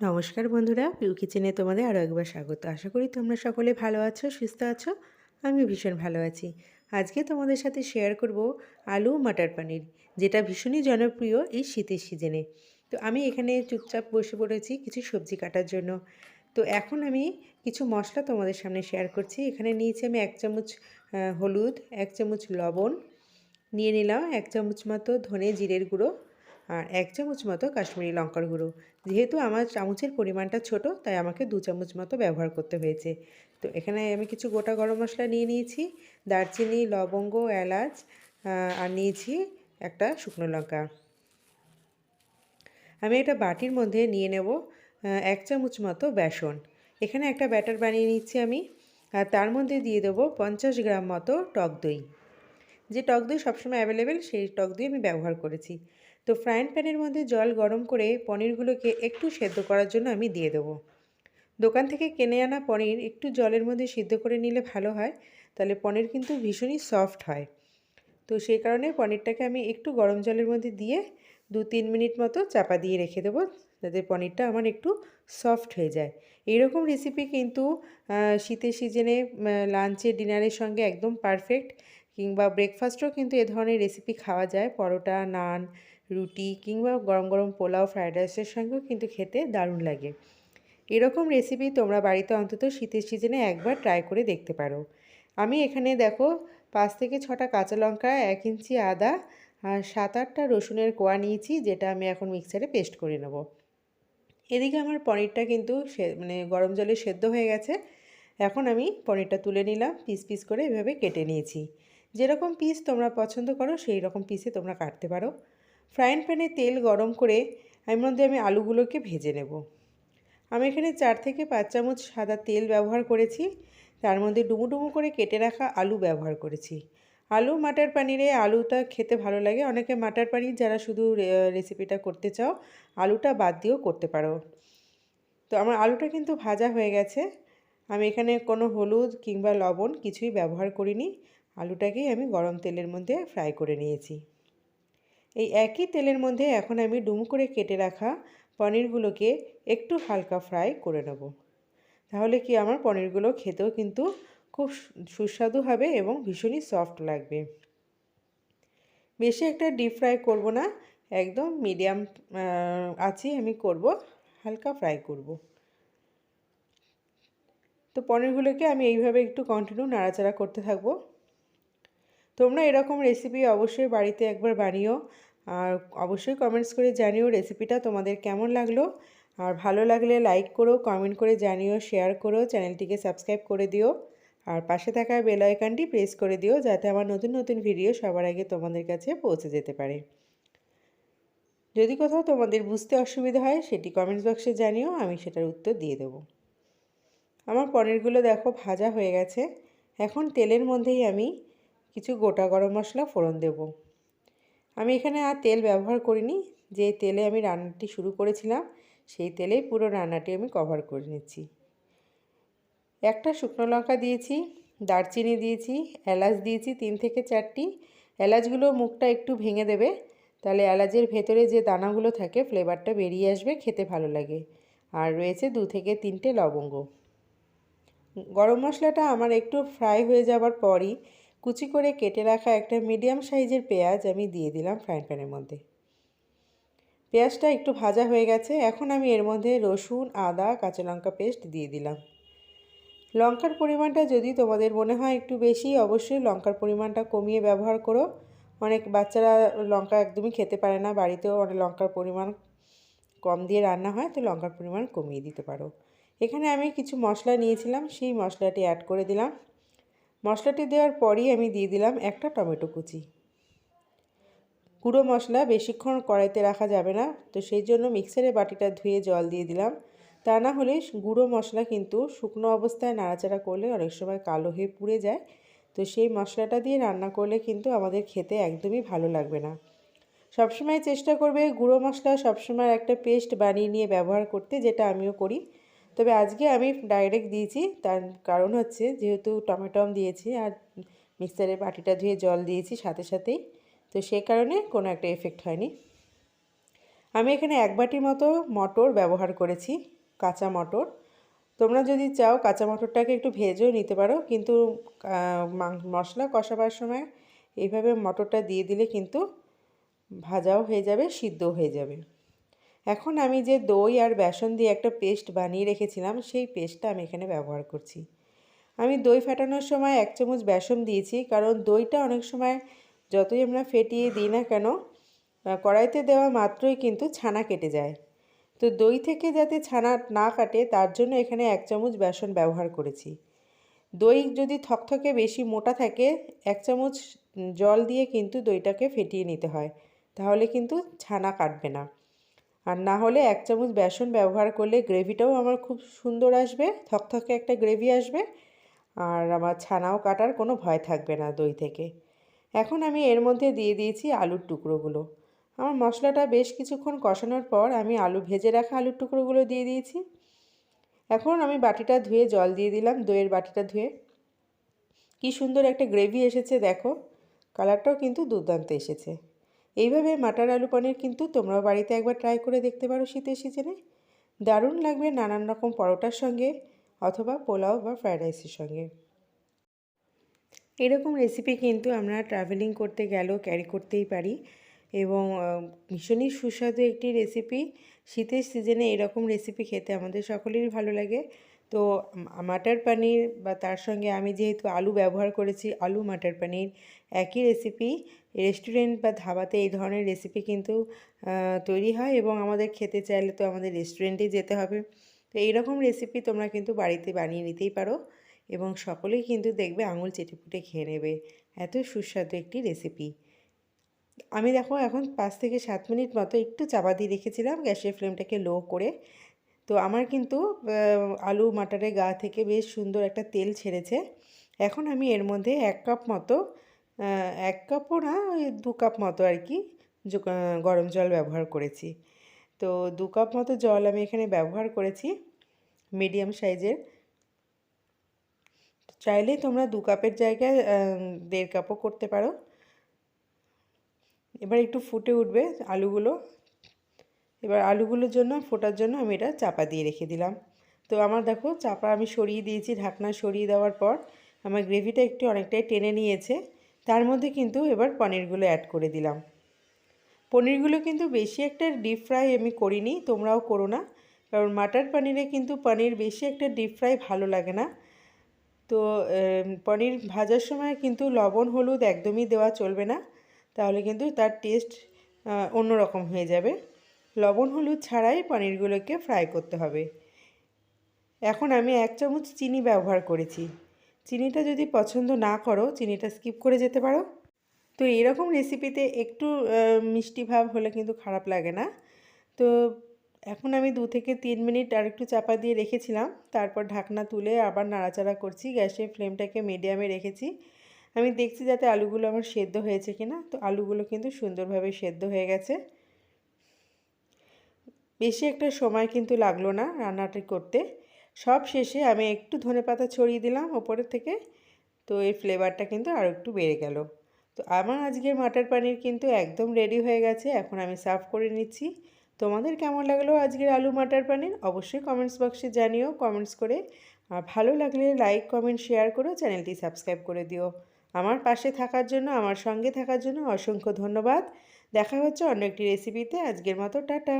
নমস্কার বন্ধুরা পিউ কিচেনে তোমাদের আরও একবার স্বাগত। আশা করি তোমরা সকলে ভালো আছো, সুস্থ আছো আমি ভীষণ ভালো আছি। আজকে তোমাদের সাথে শেয়ার করব আলু মাটার পনির, যেটা ভীষণই জনপ্রিয় এই শীতের সিজনে তো আমি এখানে চুপচাপ বসে পড়েছি কিছু সবজি কাটার জন্য। তো এখন আমি কিছু মশলা তোমাদের সামনে শেয়ার করছি। এখানে নিয়েছি আমি এক চামচ হলুদ, এক চামচ লবণ, নিয়ে নিলাম এক চামচ মতো ধনে জিরের গুঁড়ো আর এক চামচ মতো কাশ্মীরি লঙ্কার গুঁড়ো। যেহেতু আমার চামচের পরিমাণটা ছোট, তাই আমাকে দু চামচ মতো ব্যবহার করতে হয়েছে। তো এখানে আমি কিছু গোটা গরম মশলা নিয়ে নিয়েছি। দারচিনি, লবঙ্গ, এলাচ আর নিয়েছি একটা শুকনো লঙ্কা। আমি একটা বাটির মধ্যে নিয়ে নেব এক চামচ মতো বেসন। এখানে একটা ব্যাটার বানিয়ে নিচ্ছি আমি। আর তার মধ্যে দিয়ে দেবো পঞ্চাশ গ্রাম মতো টক দই। যে টক দই সবসময় অ্যাভেলেবেল, সেই টক দই আমি ব্যবহার করেছি। তো ফ্রাইং প্যানের মধ্যে জল গরম করে পনিরগুলোকে একটু সেদ্ধ করার জন্য আমি দিয়ে দেবো। দোকান থেকে কিনে আনা পনির একটু জলের মধ্যে সিদ্ধ করে নিলে ভালো হয়, তাহলে পনির কিন্তু ভীষণই সফট হয়। তো সেই কারণে পনিরটাকে আমি একটু গরম জলের মধ্যে দিয়ে দু তিন মিনিট মতো চাপা দিয়ে রেখে দেবো, যাতে পনিরটা আমার একটু সফট হয়ে যায়। এইরকম রেসিপি কিন্তু শীতের সিজনে লাঞ্চে ডিনারের সঙ্গে একদম পারফেক্ট কিংবা ব্রেকফাস্টও কিন্তু এ ধরনের রেসিপি খাওয়া যায়। পরোটা, নান, রুটি কিংবা গরম গরম পোলাও ফ্রায়েড রাইসের সঙ্গেও কিন্তু খেতে দারুণ লাগে। এরকম রেসিপি তোমরা বাড়িতে অন্তত শীতের সিজনে একবার ট্রাই করে দেখতে পারো। আমি এখানে দেখো পাঁচ থেকে ছটা কাঁচা লঙ্কা, এক ইঞ্চি আদা আর সাত আটটা রসুনের কোয়া নিয়েছি, যেটা আমি এখন মিক্সারে পেস্ট করে নেব। এদিকে আমার পনিরটা কিন্তু মানে গরম জলে সেদ্ধ হয়ে গেছে। এখন আমি পনিরটা তুলে নিলাম পিস পিস করে এভাবে কেটে নিয়েছি। যেরকম পিস তোমরা পছন্দ করো সেই রকম পিসে তোমরা কাটতে পারো। ফ্রাইং প্যানে তেল গরম করে এর মধ্যে আমি আলুগুলোকে ভেজে নেব। আমি এখানে চার থেকে পাঁচ চামচ সাদা তেল ব্যবহার করেছি। তার মধ্যে ডুমু ডুমু করে কেটে রাখা আলু ব্যবহার করেছি। আলু মাটার পানিরে আলুটা খেতে ভালো লাগে। অনেকে মাটার পানির যারা শুধু রেসিপিটা করতে চাও, আলুটা বাদ দিয়েও করতে পারো। তো আমার আলুটা কিন্তু ভাজা হয়ে গেছে। আমি এখানে কোনো হলুদ কিংবা লবণ কিছুই ব্যবহার করিনি। আলুটাকেই আমি গরম তেলের মধ্যে ফ্রাই করে নিয়েছি। এই একই তেলের মধ্যে এখন আমি ডুম করে কেটে রাখা পনিরগুলোকে একটু হালকা ফ্রাই করে নেব। তাহলে কি আমার পনিরগুলো খেতেও কিন্তু খুব সুস্বাদু হবে এবং ভীষণই সফট লাগবে। বেশি একটা ডিপ ফ্রাই করব না, একদম মিডিয়াম আছে আমি করব, হালকা ফ্রাই করব। তো পনিরগুলোকে আমি এইভাবে একটু কন্টিনিউ নাড়াচাড়া করতে থাকব। তোমরা এরকম রেসিপি অবশ্যই বাড়িতে একবার বানিও। আর অবশ্যই কমেন্টস করে জানিও রেসিপিটা তোমাদের কেমন লাগল। আর ভালো লাগলে লাইক করো কমেন্ট করে জানিও শেয়ার করো, চ্যানেলটিকে সাবস্ক্রাইব করে দিও। আর পাশে থাকা বেল আইকনটি প্রেস করে দিও যাতে আমার নতুন নতুন ভিডিও সবার আগে তোমাদের কাছে পৌঁছে যেতে পারে। যদি কোথাও তোমাদের বুঝতে অসুবিধা হয়, সেটি কমেন্টস বক্সে জানিও, আমি সেটার উত্তর দিয়ে দেবো। আমার পনিরগুলো দেখো ভাজা হয়ে গেছে। এখন তেলের মধ্যেই আমি কিছু গোটা গরম মশলা ফোড়ন দেব। আমি এখানে আর তেল ব্যবহার করিনি। যে তেলে আমি রান্নাটি শুরু করেছিলাম, সেই তেলেই পুরো রান্নাটি আমি কভার করে নিচ্ছি। একটা শুকনো লঙ্কা দিয়েছি, দারচিনি দিয়েছি, এলাচ দিয়েছি তিন থেকে চারটি। এলাচগুলো মুখটা একটু ভেঙে দেবে, তাহলে এলাচের ভেতরে যে দানাগুলো থাকে ফ্লেভারটা বেরিয়ে আসবে, খেতে ভালো লাগে। আর রয়েছে দু থেকে তিনটে লবঙ্গ। গরম মশলাটা আমার একটু ফ্রাই হয়ে যাবার পরই কুচি করে কেটে রাখা একটা মিডিয়াম সাইজের পেঁয়াজ আমি দিয়ে দিলাম ফ্রাইং প্যানের মধ্যে। পেঁয়াজটা একটু ভাজা হয়ে গেছে, এখন আমি এর মধ্যে রসুন, আদা, কাঁচা লঙ্কা পেস্ট দিয়ে দিলাম। লঙ্কার পরিমাণটা যদি তোমাদের মনে হয় একটু বেশি, অবশ্যই লঙ্কার পরিমাণটা কমিয়ে ব্যবহার করো। অনেক বাচ্চারা লঙ্কা একদমই খেতে পারে না, বাড়িতেও অনেক লঙ্কার পরিমাণ কম দিয়ে রান্না হয়, তো লঙ্কার পরিমাণ কমিয়ে দিতে পারো। এখানে আমি কিছু মশলা নিয়েছিলাম, সেই মশলাটি অ্যাড করে দিলাম। মশলাটি দেওয়ার পরই আমি দিয়ে দিলাম একটা টমেটো কুচি। গুঁড়ো মশলা বেশিক্ষণ কড়াইতে রাখা যাবে না, তো সেই জন্য মিক্সারে বাটিটা ধুয়ে জল দিয়ে দিলাম। তা না হলে গুঁড়ো মশলা কিন্তু শুকনো অবস্থায় নাড়াচাড়া করলে অনেক সময় কালো হয়ে পুড়ে যায়। তো সেই মশলাটা দিয়ে রান্না করলে কিন্তু আমাদের খেতে একদমই ভালো লাগবে না। সবসময় চেষ্টা করবে গুঁড়ো মশলা সবসময় একটা পেস্ট বানিয়ে নিয়ে ব্যবহার করতে, যেটা আমিও করি। তবে আজকে আমি ডাইরেক্ট দিয়েছি, তার কারণ হচ্ছে যেহেতু টমেটম দিয়েছি আর মিক্সারের বাটিটা ধুয়ে জল দিয়েছি সাথে সাথেই, তো সে কারণে কোনো একটা এফেক্ট হয়নি। আমি এখানে এক বাটি মতো মটর ব্যবহার করেছি, কাঁচা মটর। তোমরা যদি চাও কাঁচা মটরটাকে একটু ভেজেও নিতে পারো, কিন্তু মশলা কষাবার সময় এইভাবে মটরটা দিয়ে দিলে কিন্তু ভাজাও হয়ে যাবে, সিদ্ধও হয়ে যাবে। এখন আমি যে দই আর বেসন দিয়ে একটা পেস্ট বানিয়ে রেখেছিলাম, সেই পেস্টটা আমি এখানে ব্যবহার করছি। আমি দই ফাটানোর সময় এক চামচ বেসন দিয়েছি, কারণ দইটা অনেক সময় যতই আমরা ফেটিয়ে দিই না কেন কড়াইতে দেওয়া মাত্রই কিন্তু ছানা কেটে যায়। তো দই থেকে যাতে ছানা না কাটে, তার জন্য এখানে এক চামচ বেসন ব্যবহার করেছি। দই যদি থকথকে বেশি মোটা থাকে, এক চামচ জল দিয়ে কিন্তু দইটাকে ফেটিয়ে নিতে হয়, তাহলে কিন্তু ছানা কাটবে না। আর না হলে এক চামচ বেসন ব্যবহার করলে গ্রেভিটাও আমার খুব সুন্দর আসবে, থকথকে একটা গ্রেভি আসবে আর আমার ছানাও কাটার কোনো ভয় থাকবে না দই থেকে। এখন আমি এর মধ্যে দিয়ে দিয়েছি আলুর টুকরোগুলো। আমার মশলাটা বেশ কিছুক্ষণ কষানোর পর আমি আলু ভেজে রাখা আলুর টুকরোগুলো দিয়ে দিয়েছি। এখন আমি বাটিটা ধুয়ে জল দিয়ে দিলাম, দইয়ের বাটিটা ধুয়ে। কি সুন্দর একটা গ্রেভি এসেছে দেখো, কালারটাও কিন্তু দুর্দান্ত এসেছে। এইভাবে মাটার আলু পনির কিন্তু তোমরাও বাড়িতে একবার ট্রাই করে দেখতে পারো শীতের সিজনে দারুণ লাগবে নানান রকম পরোটার সঙ্গে অথবা পোলাও বা ফ্রায়েড রাইসের সঙ্গে। এরকম রেসিপি কিন্তু আমরা ট্রাভেলিং করতে গেলেও ক্যারি করতেই পারি এবং ভীষণই সুস্বাদু একটি রেসিপি শীতের সিজনে এরকম রেসিপি খেতে আমাদের সকলেরই ভালো লাগে। তো মাটার পানির বা তার সঙ্গে আমি যেহেতু আলু ব্যবহার করেছি, আলু, মাটার পানির একই রেসিপি রেস্টুরেন্ট বা ধাবাতে এই ধরনের রেসিপি কিন্তু তৈরি হয় এবং আমাদের খেতে চাইলে তো আমাদের রেস্টুরেন্টেই যেতে হবে। তো এইরকম রেসিপি তোমরা কিন্তু বাড়িতে বানিয়ে নিতেই পারো এবং সকলেই কিন্তু দেখবে আঙুল চেটেপুটে খেয়ে নেবে। এত সুস্বাদু একটি রেসিপি আমি দেখো এখন পাঁচ থেকে সাত মিনিট মতো একটু চাপা দিয়ে রেখেছিলাম, গ্যাসের ফ্লেমটাকে লো করে। তো আমার কিন্তু আলু মাটারের গা থেকে বেশ সুন্দর একটা তেল ছেড়েছে। এখন আমি এর মধ্যে এক কাপ মতো এক কাপও না, ওই দু কাপ মতো আর কি গরম জল ব্যবহার করেছি। তো দু কাপ মতো জল আমি এখানে ব্যবহার করেছি, মিডিয়াম সাইজের। চাইলে তোমরা দু কাপের জায়গায় দেড় কাপও করতে পারো। এবার একটু ফুটে উঠবে আলুগুলো। এবার আলুগুলোর জন্য, ফোটার জন্য আমি এটা চাপা দিয়ে রেখে দিলাম। তো আমার দেখো, চাপা আমি সরিয়ে দিয়েছি, ঢাকনা সরিয়ে দেওয়ার পর আমার গ্রেভিটা একটু অনেকটাই টেনে নিয়েছে। তার মধ্যে কিন্তু এবার পনিরগুলো অ্যাড করে দিলাম। পনিরগুলো কিন্তু বেশি একটা ডিপ ফ্রাই আমি করিনি, তোমরাও করো না। কারণ মাটার পনিরে কিন্তু পনির বেশি একটা ডিপ ফ্রাই ভালো লাগে না। তো পনির ভাজার সময় কিন্তু লবণ, হলুদ একদমই দেওয়া চলবে না। তাহলে কিন্তু তার টেস্ট অন্যরকম হয়ে যাবে। লবণ, হলুদ ছাড়াই পনিরগুলোকে ফ্রাই করতে হবে। এখন আমি এক চামচ চিনি ব্যবহার করেছি। চিনিটা যদি পছন্দ না করো, চিনিটা স্কিপ করে যেতে পারো। তো এরকম রেসিপিতে একটু মিষ্টি ভাব হলে কিন্তু খারাপ লাগে না। তো এখন আমি দু থেকে তিন মিনিট আর একটু চাপা দিয়ে রেখেছিলাম। তারপর ঢাকনা তুলে আবার নাড়াচাড়া করছি। গ্যাসের ফ্লেমটাকে মিডিয়ামে রেখেছি। আমি দেখছি যাতে আলুগুলো আমার সেদ্ধ হয়েছে কিনা। তো আলুগুলো কিন্তু সুন্দরভাবে সেদ্ধ হয়ে গেছে। বেশি একটা সময় কিন্তু লাগল না রান্নাটি করতে। সব শেষে আমি একটু ধনে পাতা ছড়িয়ে দিলাম ওপরের থেকে, তো এই ফ্লেভারটা কিন্তু আরও একটু বেড়ে গেল। তো আমার আজকের মাটার পানির কিন্তু একদম রেডি হয়ে গেছে, এখন আমি সার্ভ করে নিচ্ছি। তোমাদের কেমন লাগল আজকের আলু মাটার পানির? অবশ্যই কমেন্টস বক্সে জানিও কমেন্টস করে। আর ভালো লাগলে লাইক কমেন্ট শেয়ার করো, চ্যানেলটি সাবস্ক্রাইব করে দিও। আমার পাশে থাকার জন্য, আমার সঙ্গে থাকার জন্য অসংখ্য ধন্যবাদ। দেখা হচ্ছে অন্য একটি রেসিপিতে আজকের মতো, টাটা।